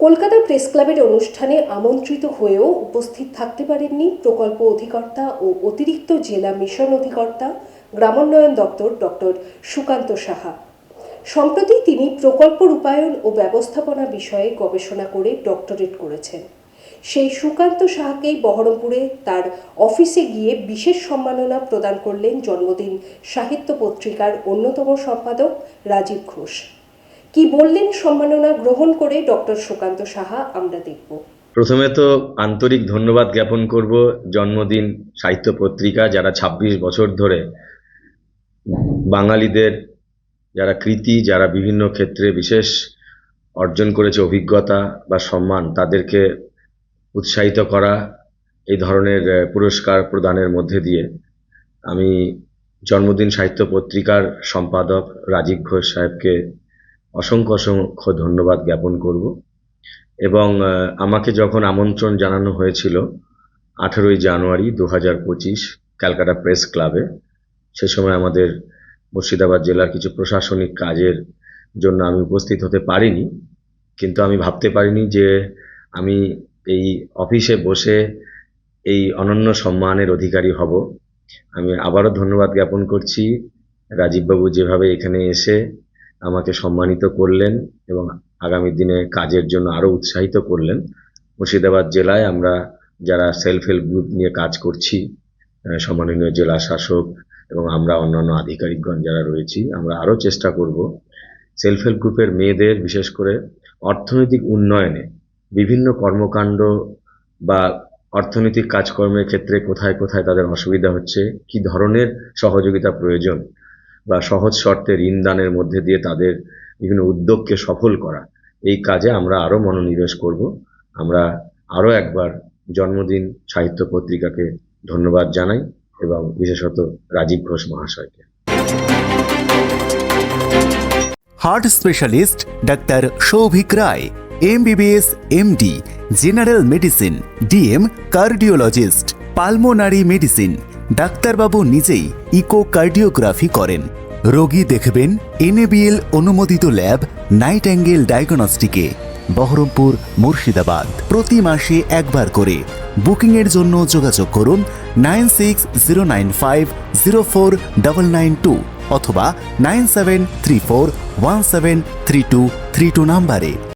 Kolkata press ক্লাবের অনুষ্ঠানে আমন্ত্রিত হয়েও উপস্থিত থাকতে পারেননি প্রকল্প অধিকর্তা ও অতিরিক্ত জেলা মিশন অধিকর্তা, গ্রামোন্নয়ন দপ্তর ডক্টর সুকান্ত সাহা। সম্প্রতি তিনি প্রকল্প রূপায়ণ ও ব্যবস্থাপনা বিষয়ে গবেষণা করে ডক্টরেট করেছেন। সেই সুকান্ত সাহাকেই বহরমপুরে তার অফিসে গিয়ে বিশেষ সম্মাননা প্রদান করলেন জন্মদিন সাহিত্য পত্রিকার অন্যতম সম্পাদক রাজীব ঘোষ। কি বললেন সম্মাননা গ্রহণ করে ডক্টর সুকান্ত সাহা, আমরা দেখব। প্রথমে তো আন্তরিক ধন্যবাদ জ্ঞাপন করব জন্মদিন সাহিত্য পত্রিকা যারা ২৬ বছর ধরে বাঙালিদের, যারা কৃতি, যারা বিভিন্ন ক্ষেত্রে বিশেষ অর্জন করেছে অভিজ্ঞতা বা সম্মান, তাদেরকে উৎসাহিত করা এই ধরনের পুরস্কার প্রদানের মধ্যে দিয়ে আমি জন্মদিন সাহিত্য পত্রিকার সম্পাদক রাজীব ঘোষ সাহেবকে অসংখ্য অসংখ্য ধন্যবাদ জ্ঞাপন করব। এবং আমাকে যখন আমন্ত্রণ জানানো হয়েছিল আঠেরোই জানুয়ারি দু হাজার পঁচিশ ক্যালকাটা প্রেস ক্লাবে, সে সময় আমাদের মুর্শিদাবাদ জেলার কিছু প্রশাসনিক কাজের জন্য আমি উপস্থিত হতে পারিনি। কিন্তু আমি ভাবতে পারিনি যে আমি এই অফিসে বসে এই অনন্য সম্মানের অধিকারী হব। আমি আবারও ধন্যবাদ জ্ঞাপন করছি। রাজীববাবু যেভাবে এখানে এসে আমাকে সম্মানিত করলেন এবং আগামী দিনে কাজের জন্য আরও উৎসাহিত করলেন। মুর্শিদাবাদ জেলায় আমরা যারা সেলফ হেল্প গ্রুপ নিয়ে কাজ করছি সম্মাননীয় জেলা শাসক এবং আমরা অন্যান্য আধিকারিকগণ যারা রয়েছি, আমরা আরও চেষ্টা করব সেলফ হেল্প গ্রুপের মেয়েদের, বিশেষ করে অর্থনৈতিক উন্নয়নে বিভিন্ন কর্মকাণ্ড বা অর্থনৈতিক কাজকর্মের ক্ষেত্রে কোথায় কোথায় তাদের অসুবিধা হচ্ছে, কি ধরনের সহযোগিতা প্রয়োজন বা সহজ শর্তে ঋণ দানের মধ্যে দিয়ে তাদের বিভিন্ন উদ্যোগকে সফল করা। এই কাজে আমরা আরও মনোনিবেশ করব। আমরা আরও একবার জন্মদিন সাহিত্য পত্রিকাকে ধন্যবাদ জানাই এবং বিশেষত রাজীব ঘোষ মহাশয়কে। Heart specialist doctor Souvik Roy MBBS MD general medicine DM cardiologist pulmonary medicine ডাক্তারবাবু নিজেই ইকোকার্ডিওগ্রাফি করেন। রোগী দেখবেন এনএবিএল অনুমোদিত ল্যাব নাইট অ্যাঙ্গেল ডায়াগনস্টিকে, বহরমপুর মুর্শিদাবাদ। প্রতি মাসে একবার করে। বুকিংয়ের জন্য যোগাযোগ করুন nine six zero nine five zero four double nine two অথবা nine seven three four one seven three two three two নাম্বারে।